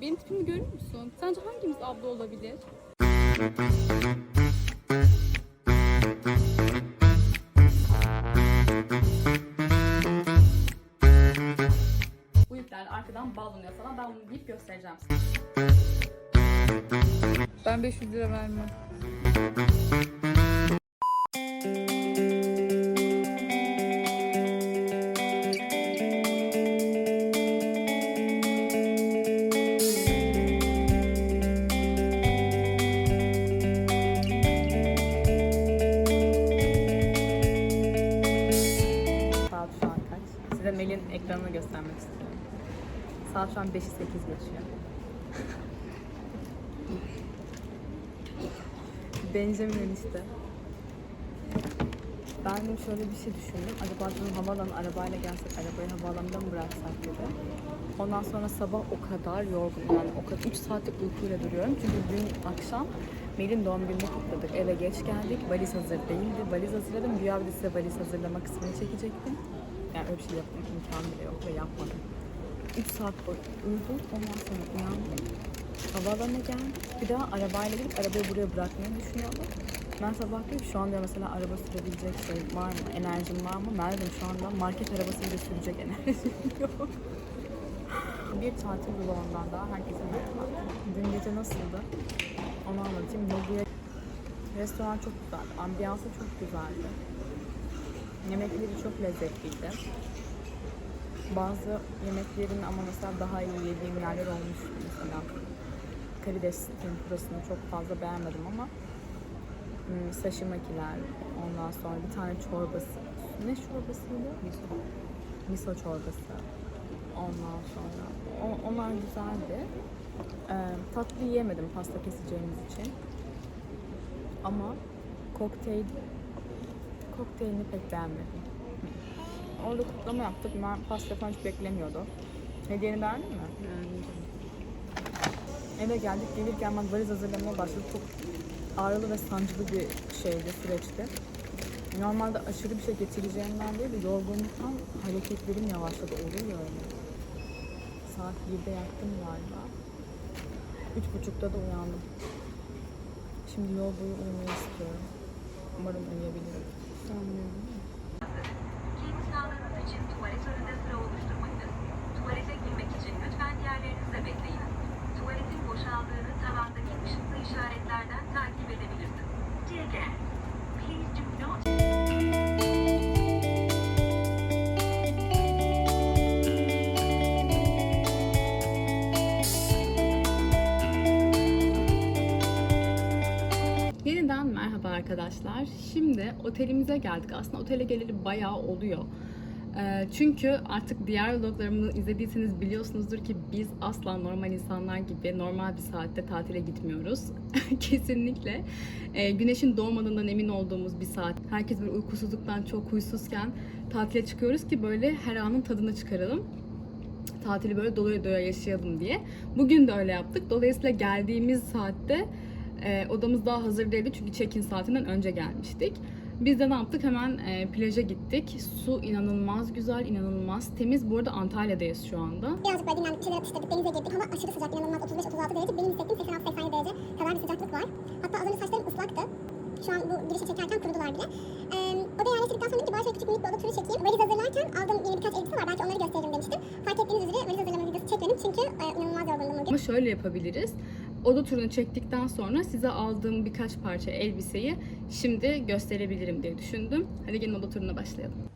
Benim tipimi görür müsün? Sence hangimiz abla olabilir? Bu ipler arkadan bağlanıyor falan. Ben bunu deyip göstereceğim size. Ben 500 lira vermem. 5'i 8 geçiyor. Benjamin enişte. Ben şöyle bir şey düşündüm. Acaba dedim havaalanı arabayla gelsek, arabayı havaalanında mı bıraksak dedi. Ondan sonra sabah o kadar yorgun yani o kadar 3 saatlik uykuyla duruyorum. Çünkü dün akşam Mel'in doğum gününü kutladık. Eve geç geldik. Valiz hazır değildi. Valiz hazırladım. Güya bir de size valiz hazırlama kısmını çekecektim. Yani öyle bir şey yapmak imkanı bile yok ve yapmadım. 3 saat boyu uyudum. Ondan sonra uyandım. Havaalanına geldik. Bir daha arabayla gidip arabayı buraya bırakmayı düşünüyordum. Ben sabah dedim şu anda mesela araba sürebilecek şey var mı? Enerjim var mı? Dedim şu anda market arabası bile sürecek enerjim yok. Bir tatil vlogundan daha herkese merhaba. Dün gece nasıldı? Onu anlatayım. Nobu'ya restoran çok güzeldi. Ambiyansı çok güzeldi. Yemekleri çok lezzetliydi. Bazı yemeklerin ama mesela daha iyi yediğim yerler olmuş. Mesela karides tempurasını çok fazla beğenmedim ama sashimikiler, ondan sonra bir tane çorbası. Ne çorbasıydı? Miso. Miso çorbası. Ondan sonra o- onlar güzeldi. Ee, tatlı yiyemedim pasta keseceğimiz için. Ama kokteyl kokteylini pek beğenmedim. Orada kutlama yaptık. Ben pasta falan hiç beklemiyordum. Hediyeni beğendin mi? Eve geldik. Gelirken ben valiz hazırlamaya başladık. Çok ağrılı ve sancılı bir şeydi, süreçti. Normalde aşırı bir şey getireceğimden değil de yorgunluktan hareketlerim yavaşladı. Olur ya öyle. Saat 1'de yattım galiba. Üç buçukta da uyandım. Şimdi yol boyu uyumayı istiyorum. Umarım uyuyabilirim. Sanmıyorum. Arkadaşlar. Şimdi otelimize geldik. Aslında otele geleli bayağı oluyor. Ee, çünkü artık diğer vloglarımı izlediyseniz biliyorsunuzdur ki biz asla normal insanlar gibi normal bir saatte tatile gitmiyoruz. Kesinlikle. Ee, güneşin doğmadığından emin olduğumuz bir saat. Herkes böyle uykusuzluktan çok huysuzken tatile çıkıyoruz ki böyle her anın tadını çıkaralım tatili böyle doya doya yaşayalım diye. Bugün de öyle yaptık. Dolayısıyla geldiğimiz saatte e, odamız daha hazır değildi çünkü check-in saatinden önce gelmiştik. Biz de ne yaptık? Hemen e, plaja gittik. Su inanılmaz güzel, inanılmaz temiz. Bu arada Antalya'dayız şu anda. Birazcık böyle dinlendik, şeyler atıştırdık, denize girdik. Hava aşırı sıcak, inanılmaz 35-36 derece. Benim hissettiğim 86-87 derece kadar bir sıcaklık var. Hatta az önce saçlarım ıslaktı. Şu an bu girişi çekerken kurudular bile. Ee, odaya yerleştirdikten sonra ki bari şöyle küçük minik bir oda turu çekeyim. Valiz hazırlarken aldığım yeni birkaç elbise var. Belki onları gösteririm demiştim. Fark ettiğiniz üzere valiz hazırlama videosu çekmedim çünkü e, inanılmaz yorgundum bugün. Ama şöyle yapabiliriz. Oda turunu çektikten sonra size aldığım birkaç parça elbiseyi şimdi gösterebilirim diye düşündüm. Hadi gelin oda turuna başlayalım.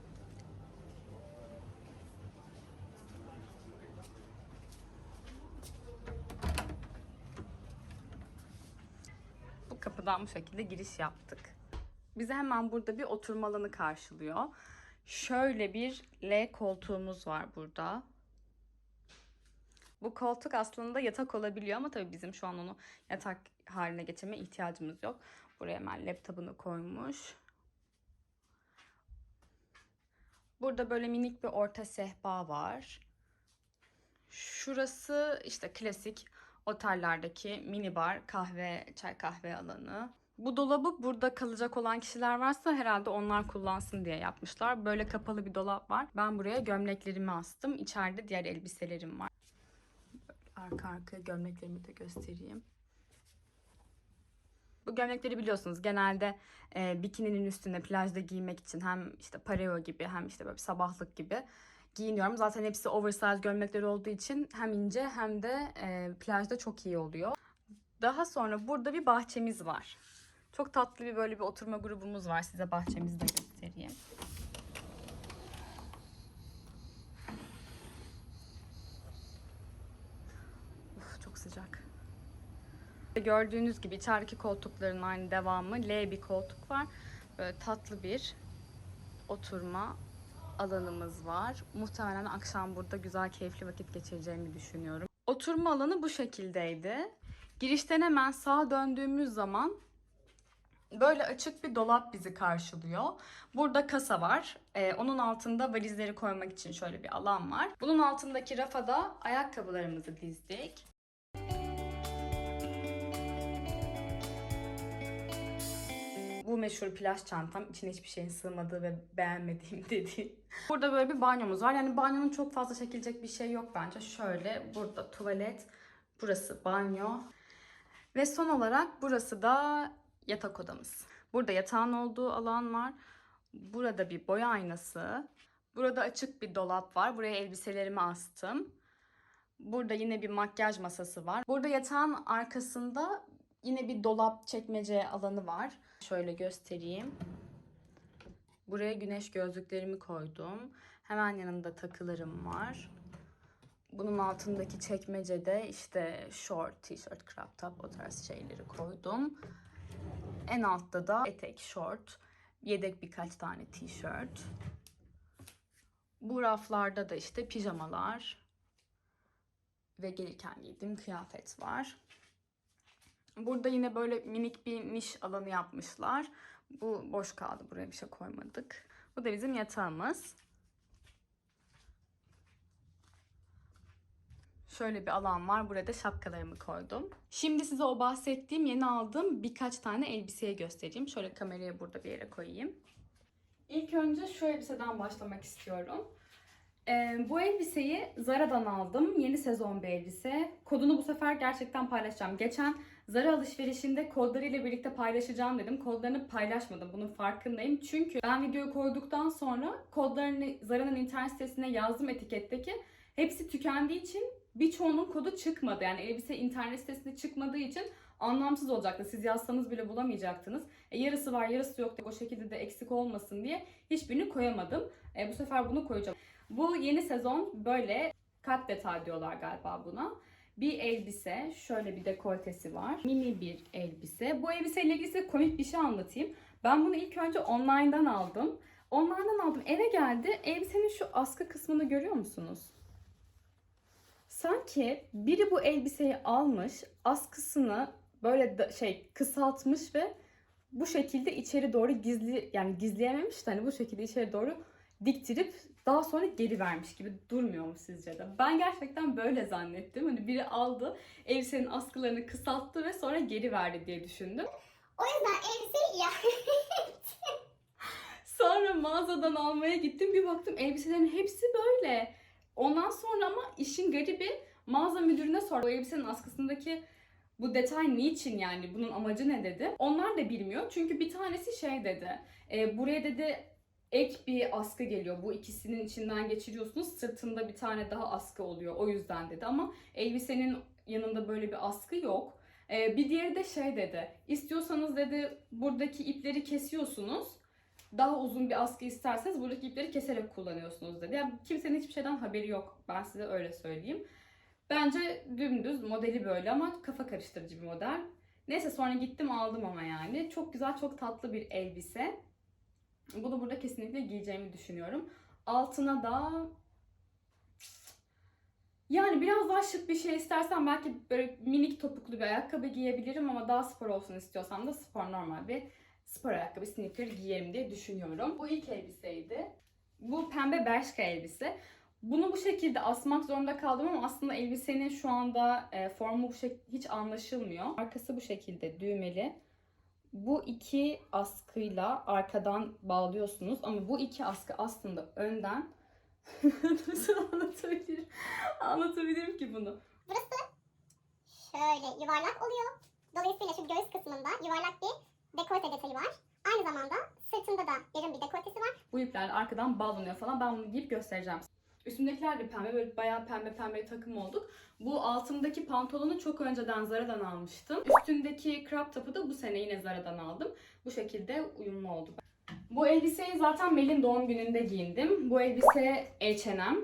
Bu kapıdan bu şekilde giriş yaptık. Bize hemen burada bir oturma alanı karşılıyor. Şöyle bir L koltuğumuz var burada. Bu koltuk aslında yatak olabiliyor ama tabii bizim şu an onu yatak haline getirmeye ihtiyacımız yok. Buraya hemen laptopunu koymuş. Burada böyle minik bir orta sehpa var. Şurası işte klasik otellerdeki mini bar, kahve, çay kahve alanı. Bu dolabı burada kalacak olan kişiler varsa herhalde onlar kullansın diye yapmışlar. Böyle kapalı bir dolap var. Ben buraya gömleklerimi astım. İçeride diğer elbiselerim var. Arka arkaya gömleklerimi de göstereyim. Bu gömlekleri biliyorsunuz genelde e, bikininin üstüne plajda giymek için hem işte pareo gibi hem işte böyle sabahlık gibi giyiniyorum. Zaten hepsi oversize gömlekler olduğu için hem ince hem de e, plajda çok iyi oluyor. Daha sonra burada bir bahçemiz var. Çok tatlı bir böyle bir oturma grubumuz var. Size bahçemizi de göstereyim. Uf, çok sıcak. Gördüğünüz gibi içerideki koltukların aynı devamı L bir koltuk var. Böyle tatlı bir oturma alanımız var. Muhtemelen akşam burada güzel keyifli vakit geçireceğimi düşünüyorum. Oturma alanı bu şekildeydi. Girişten hemen sağa döndüğümüz zaman böyle açık bir dolap bizi karşılıyor. Burada kasa var. Ee, onun altında valizleri koymak için şöyle bir alan var. Bunun altındaki rafa da ayakkabılarımızı dizdik. Bu meşhur plaj çantam içine hiçbir şeyin sığmadığı ve beğenmediğim dedi. Burada böyle bir banyomuz var. Yani banyonun çok fazla çekilecek bir şey yok bence. Şöyle burada tuvalet, burası banyo. Ve son olarak burası da yatak odamız. Burada yatağın olduğu alan var. Burada bir boya aynası. Burada açık bir dolap var. Buraya elbiselerimi astım. Burada yine bir makyaj masası var. Burada yatağın arkasında yine bir dolap çekmece alanı var. Şöyle göstereyim. Buraya güneş gözlüklerimi koydum. Hemen yanında takılarım var. Bunun altındaki çekmecede işte short, t-shirt, crop top o tarz şeyleri koydum. En altta da etek, short, yedek birkaç tane t-shirt. Bu raflarda da işte pijamalar ve gelirken giydiğim kıyafet var. Burada yine böyle minik bir niş alanı yapmışlar. Bu boş kaldı. Buraya bir şey koymadık. Bu da bizim yatağımız. Şöyle bir alan var. Burada şapkalarımı koydum. Şimdi size o bahsettiğim yeni aldığım birkaç tane elbiseyi göstereyim. Şöyle kamerayı burada bir yere koyayım. İlk önce şu elbiseden başlamak istiyorum. Ee, bu elbiseyi Zara'dan aldım. Yeni sezon bir elbise. Kodunu bu sefer gerçekten paylaşacağım. Geçen Zara alışverişinde kodlarıyla birlikte paylaşacağım dedim. Kodlarını paylaşmadım. Bunun farkındayım. Çünkü ben videoyu koyduktan sonra kodlarını Zara'nın internet sitesine yazdım etiketteki. Hepsi tükendiği için birçoğunun kodu çıkmadı. Yani elbise internet sitesinde çıkmadığı için anlamsız olacaktı. Siz yazsanız bile bulamayacaktınız. E, yarısı var yarısı yok o şekilde de eksik olmasın diye hiçbirini koyamadım. E, bu sefer bunu koyacağım. Bu yeni sezon böyle kat detay diyorlar galiba buna. Bir elbise, şöyle bir dekoltesi var. Mini bir elbise. Bu elbiseyle ilgili size komik bir şey anlatayım. Ben bunu ilk önce online'dan aldım. Online'dan aldım. Eve geldi. Elbisenin şu askı kısmını görüyor musunuz? Sanki biri bu elbiseyi almış, askısını böyle da- şey kısaltmış ve bu şekilde içeri doğru gizli yani gizleyememiş de hani bu şekilde içeri doğru diktirip daha sonra geri vermiş gibi durmuyor mu sizce de? Ben gerçekten böyle zannettim. Hani biri aldı, elbisenin askılarını kısalttı ve sonra geri verdi diye düşündüm. O yüzden elbiseyi iade Sonra mağazadan almaya gittim. Bir baktım elbiselerin hepsi böyle. Ondan sonra ama işin garibi mağaza müdürüne sordum. Bu elbisenin askısındaki bu detay niçin yani? Bunun amacı ne dedi. Onlar da bilmiyor. Çünkü bir tanesi şey dedi. "E, buraya dedi ek bir askı geliyor. Bu ikisinin içinden geçiriyorsunuz. Sırtında bir tane daha askı oluyor. O yüzden dedi ama elbisenin yanında böyle bir askı yok. E, bir diğeri de şey dedi. İstiyorsanız dedi buradaki ipleri kesiyorsunuz daha uzun bir askı isterseniz buradaki ipleri keserek kullanıyorsunuz dedi. Yani kimsenin hiçbir şeyden haberi yok. Ben size öyle söyleyeyim. Bence dümdüz modeli böyle ama kafa karıştırıcı bir model. Neyse sonra gittim aldım ama yani. Çok güzel, çok tatlı bir elbise. Bunu burada kesinlikle giyeceğimi düşünüyorum. Altına da yani biraz daha şık bir şey istersen belki böyle minik topuklu bir ayakkabı giyebilirim ama daha spor olsun istiyorsam da spor normal bir spor ayakkabı, sneaker giyerim diye düşünüyorum. Bu ilk elbiseydi. Bu pembe berşka elbise. Bunu bu şekilde asmak zorunda kaldım ama aslında elbisenin şu anda e, formu bu şek- hiç anlaşılmıyor. Arkası bu şekilde düğmeli. Bu iki askıyla arkadan bağlıyorsunuz ama bu iki askı aslında önden nasıl anlatabilirim? Anlatabilirim ki bunu. Burası yuvarlak oluyor. Dolayısıyla şu göğüs kısmında yuvarlak bir dekolte detayı var. Aynı zamanda sırtında da derin bir dekoltesi var. Bu ipler arkadan bağlanıyor falan. Ben bunu giyip göstereceğim. Üstümdekiler de pembe. Böyle bayağı pembe pembe takım olduk. Bu altımdaki pantolonu çok önceden Zara'dan almıştım. Üstündeki crop top'u da bu sene yine Zara'dan aldım. Bu şekilde uyumlu oldu. Bu elbiseyi zaten Mel'in doğum gününde giyindim. Bu elbise H&M.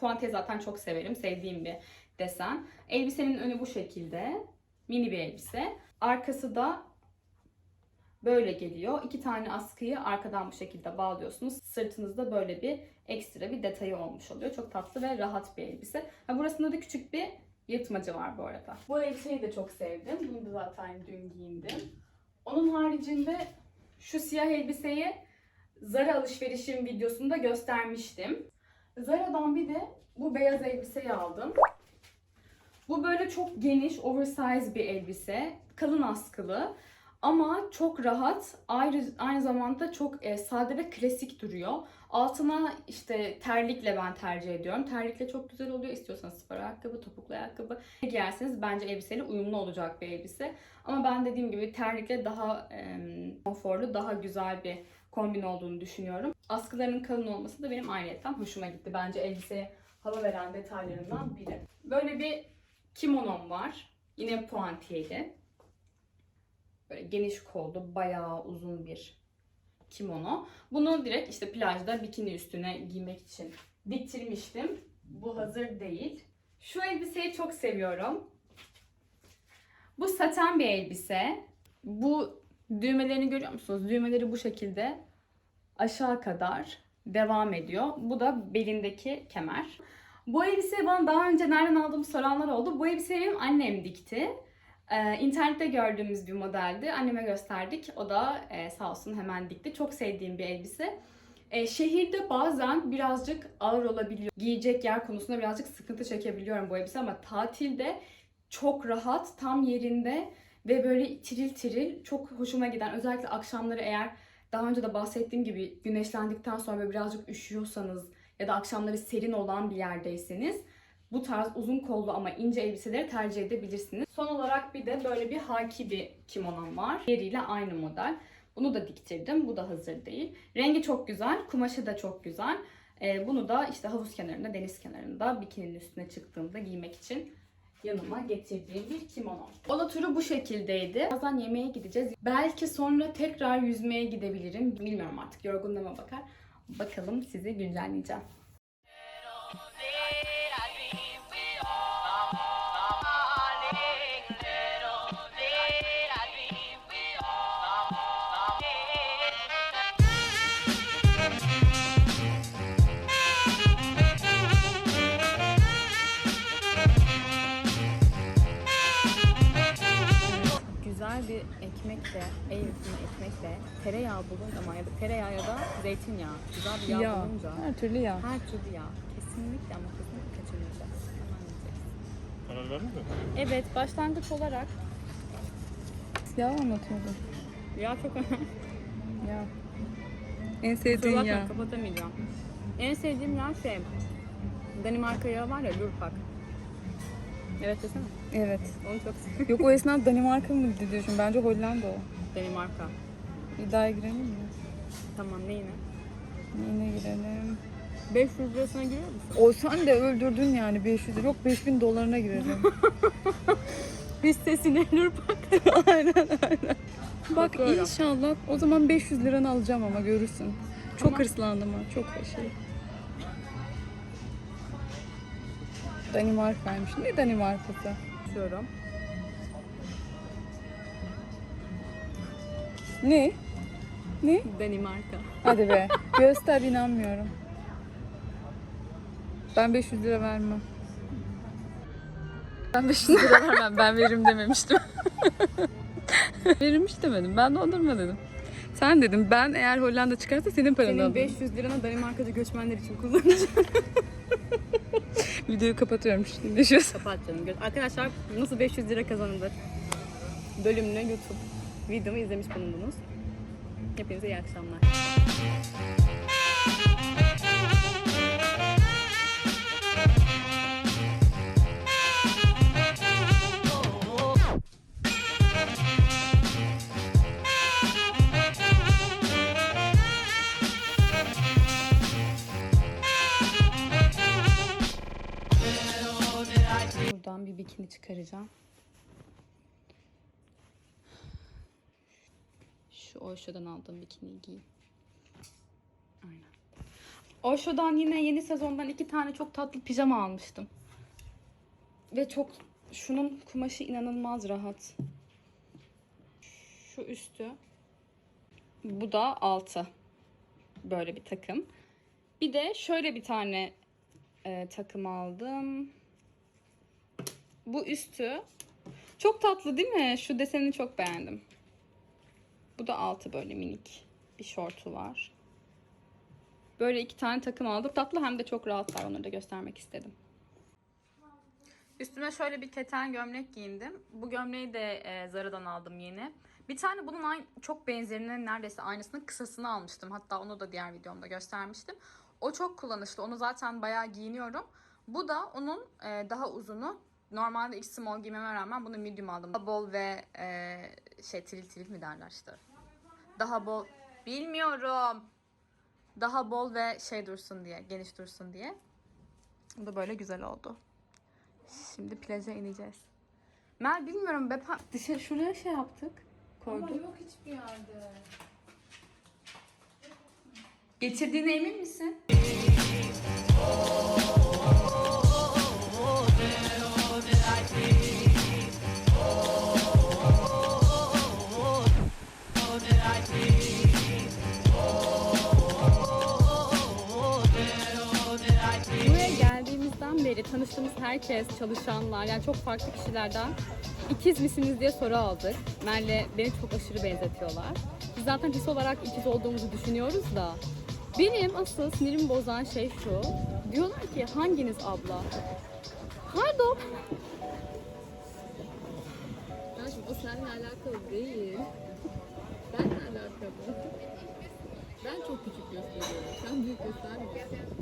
Puantiye zaten çok severim. Sevdiğim bir desen. Elbisenin önü bu şekilde. Mini bir elbise. Arkası da böyle geliyor. İki tane askıyı arkadan bu şekilde bağlıyorsunuz. Sırtınızda böyle bir ekstra bir detayı olmuş oluyor. Çok tatlı ve rahat bir elbise. Ha, burasında da küçük bir yırtmacı var bu arada. Bu elbiseyi de çok sevdim. Bunu da zaten dün giyindim. Onun haricinde şu siyah elbiseyi Zara alışverişim videosunda göstermiştim. Zara'dan bir de bu beyaz elbiseyi aldım. Bu böyle çok geniş, oversize bir elbise. Kalın askılı. Ama çok rahat, ayrı, aynı zamanda çok e, sade ve klasik duruyor. Altına işte terlikle ben tercih ediyorum. Terlikle çok güzel oluyor. İstiyorsanız spor ayakkabı, topuklu ayakkabı giyerseniz bence elbiseyle uyumlu olacak bir elbise. Ama ben dediğim gibi terlikle daha e, konforlu, daha güzel bir kombin olduğunu düşünüyorum. Askılarının kalın olması da benim ayrıyetten hoşuma gitti. Bence elbiseye hava veren detaylarından biri. Böyle bir kimonom var. Yine puantiyeli. Böyle geniş kollu, bayağı uzun bir kimono. Bunu direkt işte plajda bikini üstüne giymek için diktirmiştim. Bu hazır değil. Şu elbiseyi çok seviyorum. Bu saten bir elbise. Bu düğmelerini görüyor musunuz? Düğmeleri bu şekilde aşağı kadar devam ediyor. Bu da belindeki kemer. Bu elbiseyi bana daha önce nereden aldığımı soranlar oldu. Bu elbiseyi benim annem dikti. Ee, internette gördüğümüz bir modeldi. Anneme gösterdik. O da e, sağ olsun hemen dikti. Çok sevdiğim bir elbise. E, şehirde bazen birazcık ağır olabiliyor. Giyecek yer konusunda birazcık sıkıntı çekebiliyorum bu elbise ama tatilde çok rahat, tam yerinde ve böyle tiril tiril çok hoşuma giden. Özellikle akşamları eğer daha önce de bahsettiğim gibi güneşlendikten sonra birazcık üşüyorsanız ya da akşamları serin olan bir yerdeyseniz bu tarz uzun kollu ama ince elbiseleri tercih edebilirsiniz. Son olarak bir de böyle bir haki bir kimonom var. Diğeriyle aynı model. Bunu da diktirdim. Bu da hazır değil. Rengi çok güzel. Kumaşı da çok güzel. Ee, bunu da işte havuz kenarında, deniz kenarında bikininin üstüne çıktığımda giymek için yanıma getirdiğim bir kimono. Oda turu bu şekildeydi. Birazdan yemeğe gideceğiz. Belki sonra tekrar yüzmeye gidebilirim. Bilmiyorum artık yorgunluğuma bakar. Bakalım sizi güncelleyeceğim. Ekmekle, el yapımı ekmekle tereyağı bulunca ama ya da tereyağı ya da zeytinyağı. Güzel bir yağ, Yağ. bulunca Her türlü yağ. her türlü yağ. Kesinlikle ama kesinlikle kaçırmayacağız. Karar verdin mi? Evet, başlangıç olarak Yağ anlatıyordun. yağ çok önemli. Yağ. En sevdiğin yağ. kapatamayacağım. En sevdiğim yağ şey, Danimarka yağı var ya, Lurpak. Evet desene. Evet. Onu çok seviyorum. Yok o esnaf Danimarka mı diyorsun? Bence Hollanda o. Danimarka. İddiaya girelim mi? Tamam neyine? Yine girelim. 500 lirasına giriyor musun? O sen de öldürdün yani 500 lira. Yok 5000 dolarına girelim. Biz sesine Lurpak. aynen aynen. Bak Bakıyorum. inşallah o zaman 500 liranı alacağım ama görürsün. Çok Tamam. hırslandım ha. Çok şey. Danimarka'ymış. Ne Danimarka'sı? Açıyorum. Ne? Ne? Danimarka. Hadi be. Göster inanmıyorum. Ben 500 lira vermem. Ben 500 lira vermem. Ben veririm dememiştim. veririm hiç demedim. Ben dondurma dedim. Sen dedim ben eğer Hollanda çıkarsa senin paranı Senin alırım. 500 liranı Danimarkacı göçmenler için kullanacağım. Videoyu kapatıyorum şimdi. Görüşürüz. Kapat Arkadaşlar nasıl 500 lira kazanılır? Bölümünü YouTube videomu izlemiş bulundunuz. Hepinize iyi akşamlar. Çıkaracağım. Şu Osho'dan aldığım bikiniyi giyeyim. Aynen. Osho'dan yine yeni sezondan iki tane çok tatlı pijama almıştım. Ve çok şunun kumaşı inanılmaz rahat. Şu üstü. Bu da altı. Böyle bir takım. Bir de şöyle bir tane e, takım aldım. Bu üstü. Çok tatlı değil mi? Şu desenini çok beğendim. Bu da altı böyle minik bir şortu var. Böyle iki tane takım aldım. Tatlı hem de çok rahatlar. Onları da göstermek istedim. Üstüme şöyle bir keten gömlek giyindim. Bu gömleği de e, Zara'dan aldım yeni. Bir tane bunun aynı, çok benzerinin neredeyse aynısının kısasını almıştım. Hatta onu da diğer videomda göstermiştim. O çok kullanışlı. Onu zaten bayağı giyiniyorum. Bu da onun e, daha uzunu. Normalde X small giymeme rağmen bunu medium aldım. Daha bol ve e, şey tril tril mi derler işte. Daha bol. Bilmiyorum. Daha bol ve şey dursun diye, geniş dursun diye. Bu da böyle güzel oldu. Şimdi plaja ineceğiz. Mel bilmiyorum be dışarı şuraya şey yaptık. Koyduk. yok hiçbir yerde. Getirdiğine emin misin? Beri tanıştığımız herkes, çalışanlar yani çok farklı kişilerden ikiz misiniz diye soru aldık. Merle beni çok aşırı benzetiyorlar. Biz zaten his olarak ikiz olduğumuzu düşünüyoruz da benim asıl sinirimi bozan şey şu. Diyorlar ki hanginiz abla? Pardon. Ya şimdi o seninle alakalı değil. Benle alakalı. Ben çok küçük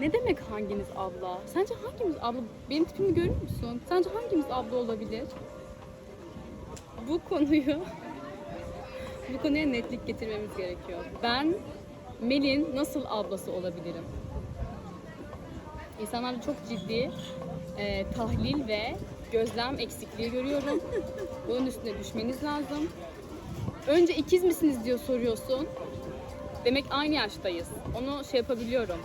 Ne demek hanginiz abla? Sence hangimiz abla? Benim tipimi görüyor musun? Sence hangimiz abla olabilir? Bu konuyu bu konuya netlik getirmemiz gerekiyor. Ben Mel'in nasıl ablası olabilirim? İnsanlarda çok ciddi e, tahlil ve gözlem eksikliği görüyorum. Bunun üstüne düşmeniz lazım. Önce ikiz misiniz diyor soruyorsun. Demek aynı yaştayız. Onu şey yapabiliyorum.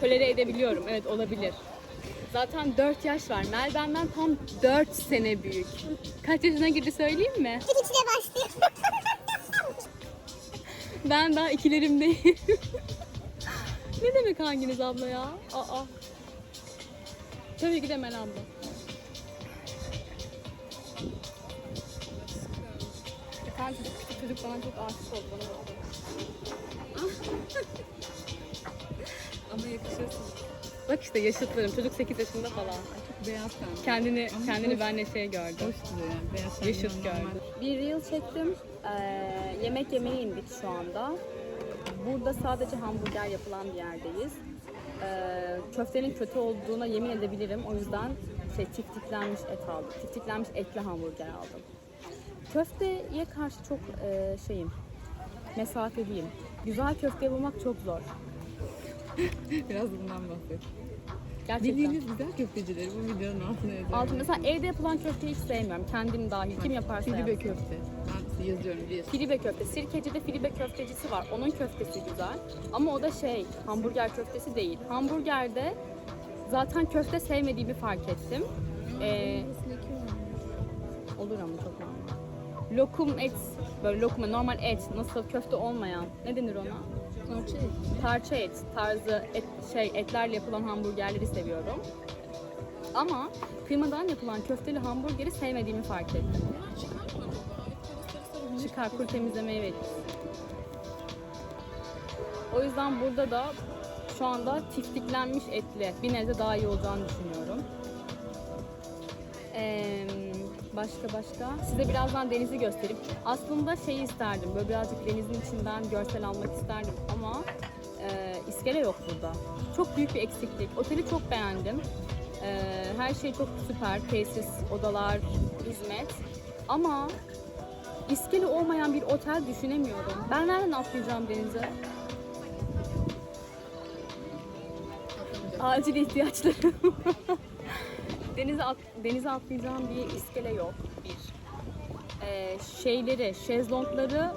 Tolere edebiliyorum. Evet olabilir. Zaten 4 yaş var. Mel benden tam 4 sene büyük. Kaç yaşına girdi söyleyeyim mi? İlk içine başlıyor. Ben daha ikilerimdeyim. ne demek hanginiz abla ya? Aa. Tabii ki de Mel abla. Çocuk, küçük çocuk bana çok aşık oldu. Bana bakıyor. Ama yakışırsın. Bak işte yaşıtlarım. Çocuk 8 yaşında falan. Çok beyaz ten. Kendini Ama kendini hoş. benle şey gördü. Hoş duruyor yani. Beyaz. Yaşıt normal. gördü. Bir reel çektim. Ee, yemek yemeye indik şu anda. Burada sadece hamburger yapılan bir yerdeyiz. Ee, köftenin kötü olduğuna yemin edebilirim. O yüzden şey tiftiklenmiş et aldım. Tiftiklenmiş etli hamburger aldım. Köfteye karşı çok e, şeyim, mesafeliyim. Güzel köfte bulmak çok zor. Biraz bundan bahset. Gerçekten. Bildiğiniz güzel köftecileri bu videonun altına yazıyorum. Altı mesela evde yapılan köfteyi hiç sevmiyorum. Kendim dahil. Kim yaparsa Filibe yapsın. köfte. Ben yazıyorum biliyorsun. Filibe köfte. Sirkeci'de Filibe köftecisi var. Onun köftesi güzel. Ama o da şey, hamburger köftesi değil. Hamburgerde zaten köfte sevmediğimi fark ettim. Ee, olur ama çok normal. Lokum et, böyle lokum, normal et, nasıl köfte olmayan, ne denir ona? Parça et. Parça et tarzı et, şey etlerle yapılan hamburgerleri seviyorum. Ama kıymadan yapılan köfteli hamburgeri sevmediğimi fark ettim. Çıkar kuru temizlemeye veririz. O yüzden burada da şu anda tiftiklenmiş etli bir nebze daha iyi olacağını düşünüyorum. Ee, başka başka. Size birazdan denizi göstereyim. Aslında şey isterdim. Böyle birazcık denizin içinden görsel almak isterdim ama e, iskele yok burada. Çok büyük bir eksiklik. Oteli çok beğendim. E, her şey çok süper. Tesis, odalar, hizmet. Ama iskele olmayan bir otel düşünemiyorum. Ben nereden atlayacağım denize? Acil ihtiyaçlarım. denize, at, denize atlayacağım bir iskele yok. Bir. Ee, şeyleri, şezlongları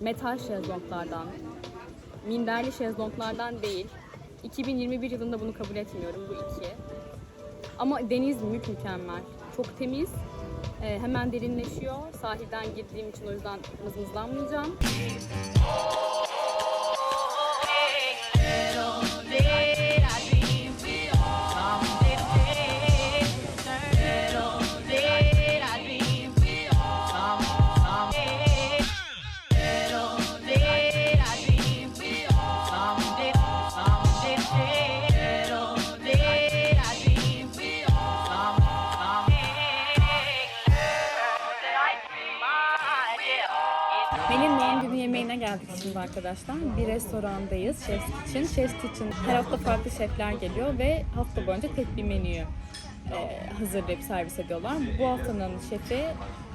metal şezlonglardan, minderli şezlonglardan değil. 2021 yılında bunu kabul etmiyorum bu iki. Ama deniz mük mükemmel. Çok temiz. Ee, hemen derinleşiyor. Sahilden girdiğim için o yüzden mızmızlanmayacağım. Şimdi arkadaşlar. Bir restorandayız. Chef's Kitchen. Chef's Kitchen her hafta farklı şefler geliyor ve hafta boyunca tek bir menüyü e, hazırlayıp servis ediyorlar. Bu haftanın şefi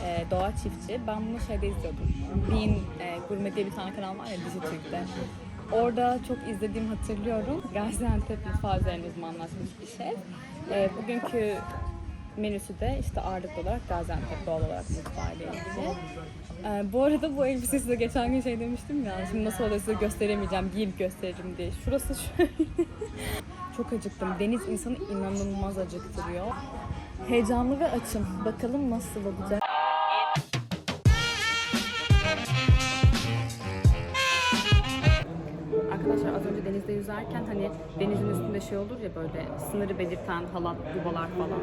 e, Doğa Çiftçi. Ben bunu şeyde izliyordum. Bean e, Gurme diye bir tane kanal var ya Dijitürk'te. Orada çok izlediğim hatırlıyorum. Gaziantep mutfağı üzerine uzmanlaşmış bir şef. E, bugünkü menüsü de işte ağırlıklı olarak Gaziantep doğal olarak mutfağıyla ilgili. Ee, bu arada bu elbise size geçen gün şey demiştim ya, şimdi nasıl oluyor size gösteremeyeceğim, giyip gösteririm diye. Şurası şöyle. Çok acıktım. Deniz insanı inanılmaz acıktırıyor. Heyecanlı ve açım. Bakalım nasıl olacak. Yüzerken hani denizin üstünde şey olur ya böyle sınırı belirten halat, dubalar falan.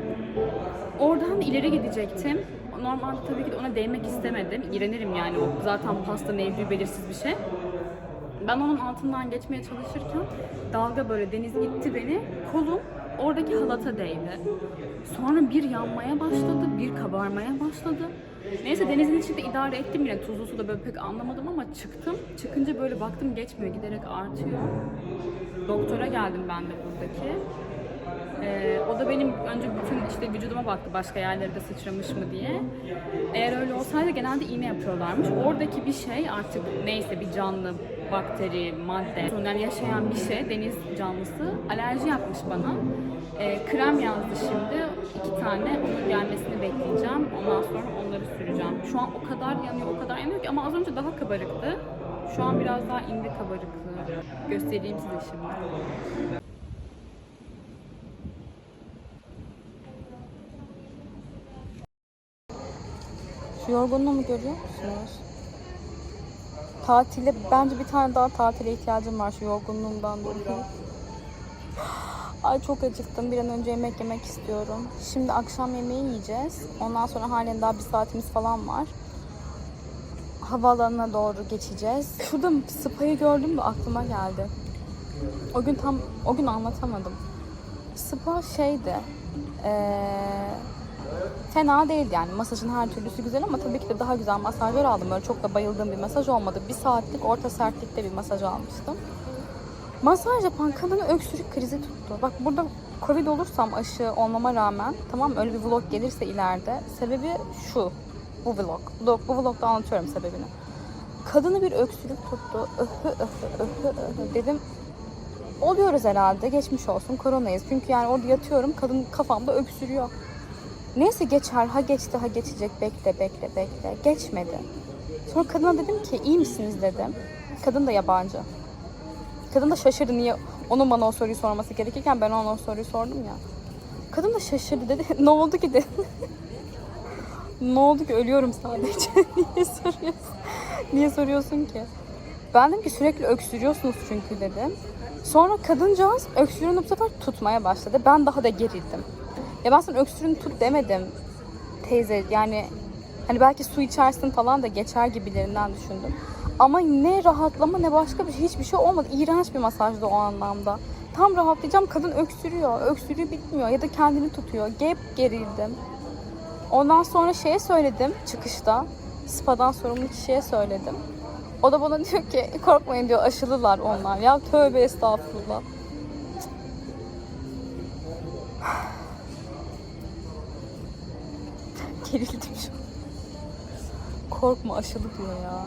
Oradan ileri gidecektim. Normalde tabii ki de ona değmek istemedim. İğrenirim yani o zaten pasta nevri belirsiz bir şey. Ben onun altından geçmeye çalışırken dalga böyle deniz itti beni. Kolum oradaki halata değdi. Sonra bir yanmaya başladı, bir kabarmaya başladı. Neyse denizin içinde idare ettim yine. Tuzlu suda böyle pek anlamadım ama çıktım. Çıkınca böyle baktım geçmiyor, giderek artıyor. Doktora geldim ben de buradaki. Ee, o da benim önce bütün işte vücuduma baktı başka yerlere de sıçramış mı diye. Eğer öyle olsaydı genelde iğne yapıyorlarmış. Oradaki bir şey artık neyse bir canlı, bakteri, madde, yani yaşayan bir şey, deniz canlısı alerji yapmış bana. Ee, krem yazdı şimdi. iki tane onun gelmesini bekleyeceğim. Ondan sonra onları süreceğim. Şu an o kadar yanıyor, o kadar yanıyor ki ama az önce daha kabarıktı. Şu an biraz daha indi kabarıklığı. Göstereyim size şimdi. Şu yorgunluğumu görüyor musunuz? Tatile, bence bir tane daha tatile ihtiyacım var şu yorgunluğumdan dolayı. Ay çok acıktım. Bir an önce yemek yemek istiyorum. Şimdi akşam yemeği yiyeceğiz. Ondan sonra halen daha bir saatimiz falan var. Havaalanına doğru geçeceğiz. Şurada spa'yı gördüm de aklıma geldi. O gün tam, o gün anlatamadım. Spa şeydi. Eee fena değildi yani. Masajın her türlüsü güzel ama tabii ki de daha güzel masajlar aldım. Böyle çok da bayıldığım bir masaj olmadı. Bir saatlik orta sertlikte bir masaj almıştım. Masaj yapan kadını öksürük krizi tuttu. Bak burada Covid olursam aşı olmama rağmen tamam öyle bir vlog gelirse ileride sebebi şu. Bu vlog. vlog bu vlogda anlatıyorum sebebini. Kadını bir öksürük tuttu. Öhü öhü öhü öhü dedim. Oluyoruz herhalde. Geçmiş olsun. Koronayız. Çünkü yani orada yatıyorum. Kadın kafamda öksürüyor. Neyse geçer. Ha geçti ha geçecek. Bekle bekle bekle. Geçmedi. Sonra kadına dedim ki iyi misiniz dedim. Kadın da yabancı. Kadın da şaşırdı niye onun bana o soruyu sorması gerekirken ben ona o soruyu sordum ya. Kadın da şaşırdı dedi. ne oldu ki dedi. Ne oldu ki ölüyorum sadece. niye soruyorsun? niye soruyorsun ki? Ben dedim ki sürekli öksürüyorsunuz çünkü dedim. Sonra kadıncağız öksürüğünü bu sefer tutmaya başladı. Ben daha da gerildim. Ya ben sana öksürüğünü tut demedim teyze. Yani hani belki su içersin falan da geçer gibilerinden düşündüm. Ama ne rahatlama ne başka bir şey hiçbir şey olmadı. İğrenç bir masajdı o anlamda. Tam rahatlayacağım kadın öksürüyor. Öksürüğü bitmiyor ya da kendini tutuyor. Gep gerildim. Ondan sonra şeye söyledim çıkışta. Spa'dan sorumlu kişiye söyledim. O da bana diyor ki korkmayın diyor aşılılar onlar. Ya tövbe estağfurullah. Gerildim şu an. Korkma aşılı diyor ya.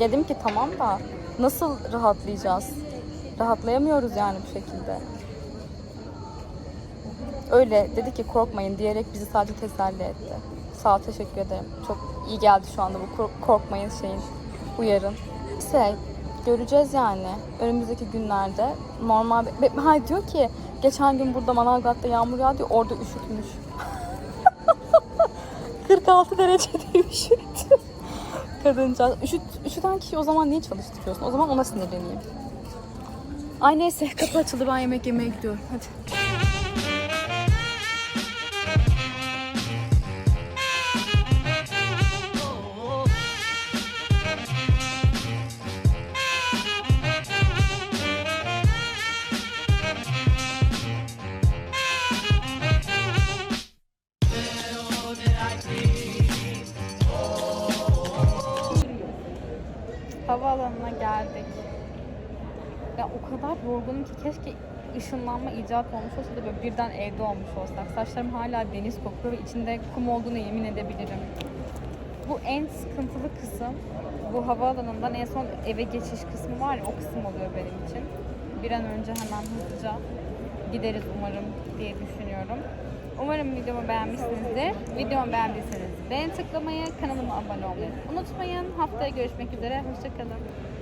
Dedim ki tamam da nasıl rahatlayacağız? Rahatlayamıyoruz yani bu şekilde. Öyle dedi ki korkmayın diyerek bizi sadece teselli etti. Sağ ol, teşekkür ederim. Çok iyi geldi şu anda bu kork- korkmayın şeyin, uyarın. Şey, göreceğiz yani önümüzdeki günlerde normal... Ha diyor ki geçen gün burada Manavgat'ta yağmur yağdı orada üşütmüş. 46 derecede üşüttü. Kadıncağız. Üşüt, üşüten kişi o zaman niye çalıştırıyorsun? O zaman ona sinirleneyim. Ay neyse kapı açıldı ben yemek yemeye gidiyorum. Hadi. Yorgunum ki keşke ışınlanma icat olmuş olsa da böyle birden evde olmuş olsak. Saçlarım hala deniz kokuyor ve içinde kum olduğunu yemin edebilirim. Bu en sıkıntılı kısım. Bu havaalanından en son eve geçiş kısmı var ya o kısım oluyor benim için. Bir an önce hemen hızlıca gideriz umarım diye düşünüyorum. Umarım videomu beğenmişsinizdir. Videomu beğendiyseniz beğen tıklamayı, kanalıma abone olmayı unutmayın. Haftaya görüşmek üzere. Hoşçakalın.